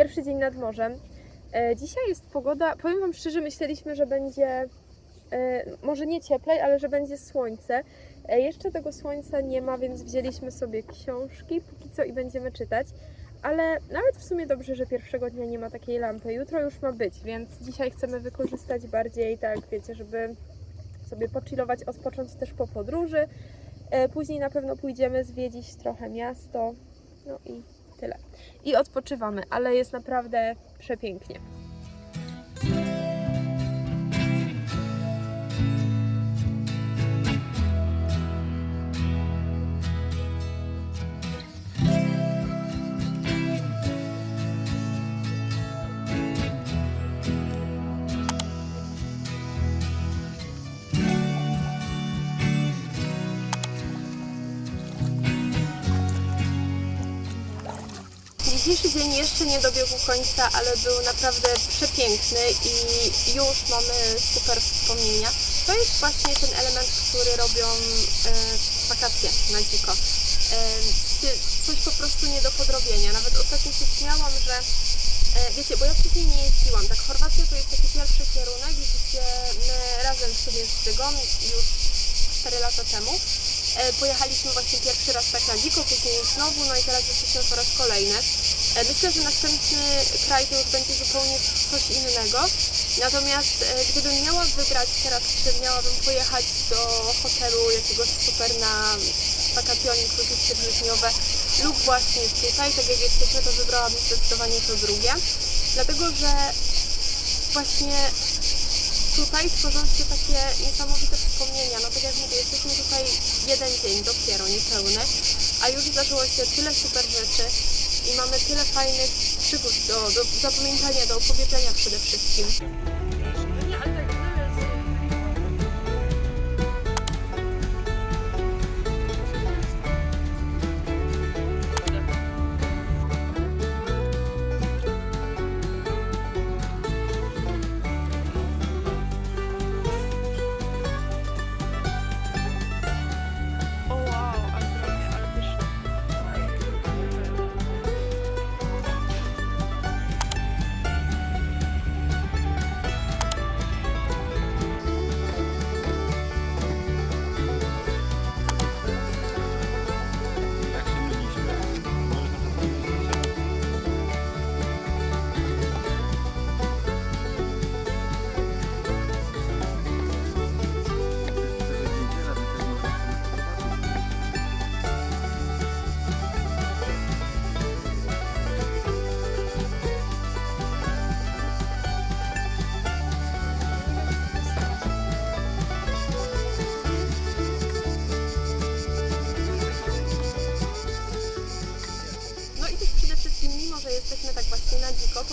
Pierwszy dzień nad morzem. E, dzisiaj jest pogoda, powiem Wam szczerze, myśleliśmy, że będzie e, może nie cieplej, ale że będzie słońce. E, jeszcze tego słońca nie ma, więc wzięliśmy sobie książki póki co i będziemy czytać. Ale nawet w sumie dobrze, że pierwszego dnia nie ma takiej lampy. Jutro już ma być, więc dzisiaj chcemy wykorzystać bardziej, tak wiecie, żeby sobie pochillować, odpocząć też po podróży. Później na pewno pójdziemy zwiedzić trochę miasto. No i tyle. I odpoczywamy, ale jest naprawdę przepięknie. Dzisiejszy dzień jeszcze nie dobiegł końca, ale był naprawdę przepiękny i już mamy super wspomnienia. To jest właśnie ten element, który robią e, wakacje na dziko. E, coś po prostu nie do podrobienia. Nawet ostatnio się śmiałam, że e, wiecie, bo ja wcześniej nie jeździłam. Tak, Chorwacja to jest taki pierwszy kierunek, gdzie my razem sobie z Dygą już 4 lata temu e, pojechaliśmy właśnie pierwszy raz tak na dziko, później znowu, no i teraz jesteśmy po raz kolejny. E, Myślę, że następny kraj to już będzie zupełnie coś innego. Natomiast e, gdybym miała wybrać teraz, czy miałabym pojechać do hotelu jakiegoś super na wakacje inkluzywne dwudniowe lub właśnie tutaj, tak jak jesteśmy, to wybrałabym zdecydowanie to drugie. Dlatego, że właśnie tutaj tworzą się takie niesamowite wspomnienia. No tak jak mówię, jesteśmy tutaj jeden dzień dopiero, niepełny, a już zdarzyło się tyle super rzeczy i mamy tyle fajnych przygód do, do zapamiętania, do opowiedzenia przede wszystkim.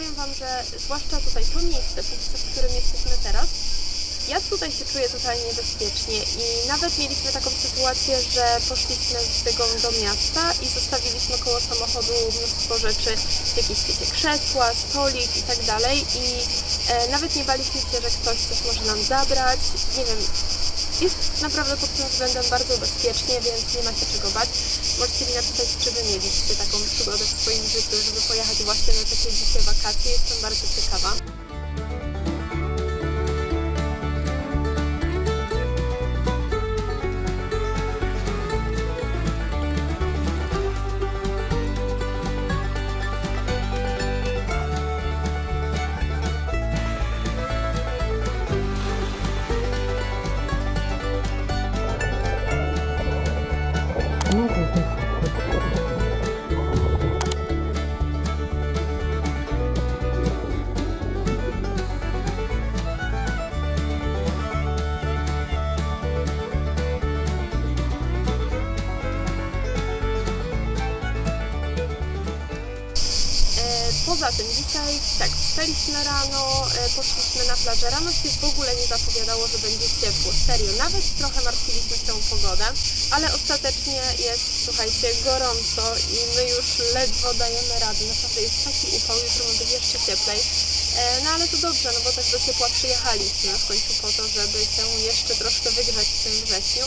Powiem Wam, że zwłaszcza tutaj to miejsce, w którym jesteśmy teraz, ja tutaj się czuję totalnie bezpiecznie i nawet mieliśmy taką sytuację, że poszliśmy z Dygą do miasta i zostawiliśmy koło samochodu mnóstwo rzeczy, jakieś wiecie, krzesła, stolik i tak dalej i e, nawet nie baliśmy się, że ktoś coś może nam zabrać, nie wiem, jest naprawdę pod tym względem bardzo bezpiecznie, więc nie ma się czego bać. Możecie mi napisać, czy Wy mieliście taką przygodę w swoim życiu, żeby pojechać właśnie na takie dzikie wakacje. Jestem bardzo ciekawa. Poza tym dzisiaj tak, wstaliśmy rano, e, poszliśmy na plażę. Rano się w ogóle nie zapowiadało, że będzie ciepło. Serio, nawet trochę martwiliśmy się o pogodę, ale ostatecznie jest, słuchajcie, gorąco i my już ledwo dajemy radę. Naprawdę jest taki upał, jutro być jeszcze cieplej. E, No ale to dobrze, no bo tak do ciepła przyjechaliśmy w końcu po to, żeby się jeszcze troszkę wygrzać w tym wrześniu.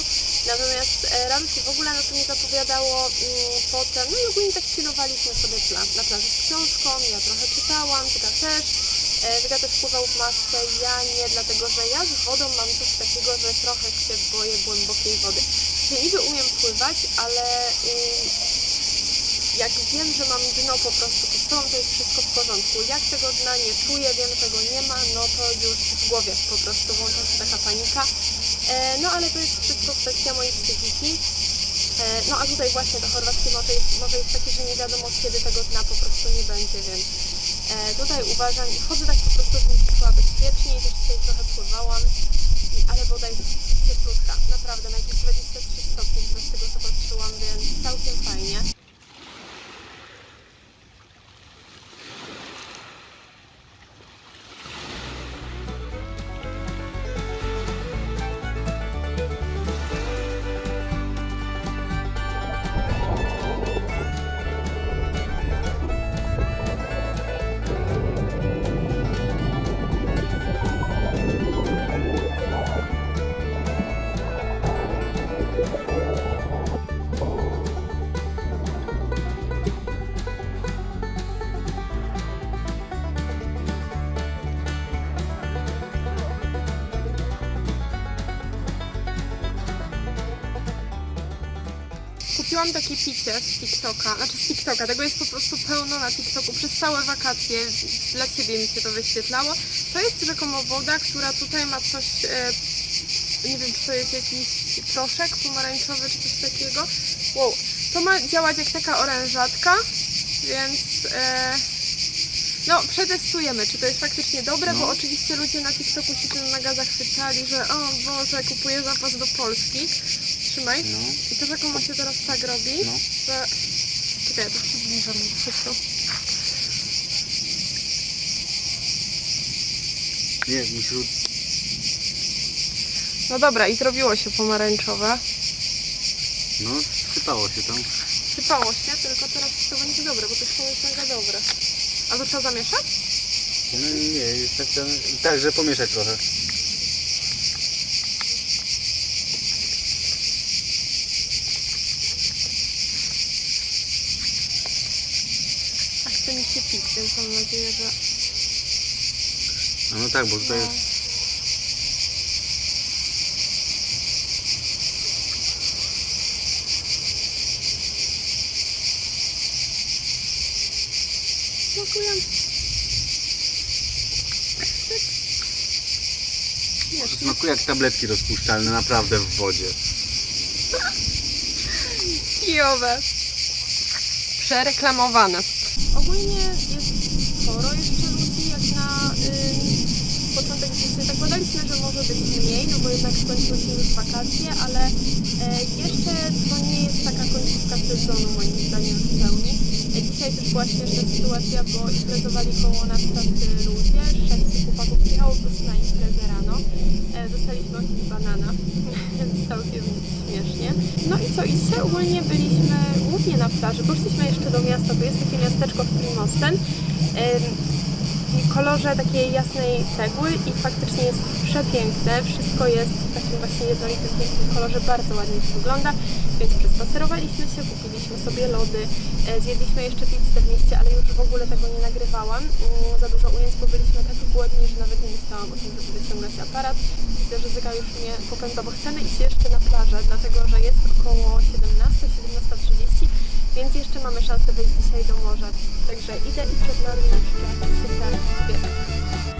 Natomiast e, rano się w ogóle na to nie zapowiadało mm, potem, no i ogólnie tak chillowaliśmy sobie na plaży z książką, ja trochę czytałam, Tyga też. Tyga też pływał w masce, ja nie, dlatego że ja z wodą mam coś takiego, że trochę się boję głębokiej wody. Ja niby umiem pływać, ale ym, jak wiem, że mam dno po prostu pod sobą, to jest wszystko w porządku. Jak tego dna nie czuję, wiem, że go nie ma, no to już w głowie po prostu włącza się taka panika. E, no ale to jest wszystko kwestia mojej psychiki. E, no a tutaj właśnie to chorwackie morze jest, morze jest takie, że nie wiadomo kiedy tego dna po prostu nie będzie, więc e, tutaj uważam i wchodzę tak po prostu w nich chyba bezpiecznie i też dzisiaj trochę pływałam, ale woda jest cieplutka, naprawdę na jakieś 23 stopnie z tego co patrzyłam, więc całkiem fajnie. Kupiłam takie picie z TikToka, znaczy z TikToka, tego jest po prostu pełno na TikToku przez całe wakacje, dla Ciebie mi się to wyświetlało. To jest rzekomo woda, która tutaj ma coś, e, nie wiem czy to jest jakiś proszek pomarańczowy czy coś takiego. Wow, to ma działać jak taka orężatka, więc e, no przetestujemy, czy to jest faktycznie dobre, bo No. oczywiście ludzie na TikToku się tym mega zachwycali, że o Boże, kupuję zapas do Polski. Trzymaj. No. I to rzekomo się teraz tak robi, No. że... Czekaj, ja to przybliżam wszystko. Nie, musisz... No dobra, i zrobiło się pomarańczowe. No, sypało się tam. Sypało się, tylko teraz to będzie dobre, bo to jest mega dobre. A to trzeba zamieszać? No nie, tak, tak, że pomieszać trochę. A chce mi się pić, więc mam nadzieję, że... No tak, bo tutaj No. Smakują. Wiesz, Smakuje jak tabletki rozpuszczalne, naprawdę w wodzie. kijowe. Przereklamowane. Ogólnie bo jednak skończyły się już wakacje, ale e, jeszcze to nie jest taka końcówka sezonu moim zdaniem w pełni. E, dzisiaj też była śmieszna sytuacja, bo imprezowali koło nas tacy ludzie. Sześć chłopaków przyjechało po prostu na imprezę rano. E, dostaliśmy od banana, więc całkiem śmiesznie. No i co, i dzisiaj ogólnie byliśmy głównie na plaży. Poszliśmy jeszcze do miasta, to jest takie miasteczko w Primosten. Kolorze takiej jasnej cegły i faktycznie jest przepiękne. Wszystko jest w takim właśnie jednolitym, kolorze, bardzo ładnie to wygląda. Więc przespacerowaliśmy się, kupiliśmy sobie lody, e, zjedliśmy jeszcze pizzę w mieście, ale już w ogóle tego nie nagrywałam. Mm, Za dużo ujęć, bo byliśmy tak głodni, że nawet nie myślałam o tym, żeby wyciągnąć aparat. Widzę, że Zyga już mnie popędza, bo chcemy iść jeszcze na plażę, dlatego że jest około 17, 17.30, więc jeszcze mamy szansę wejść dzisiaj do morza. Także idę i przed nami jeszcze super wieczór.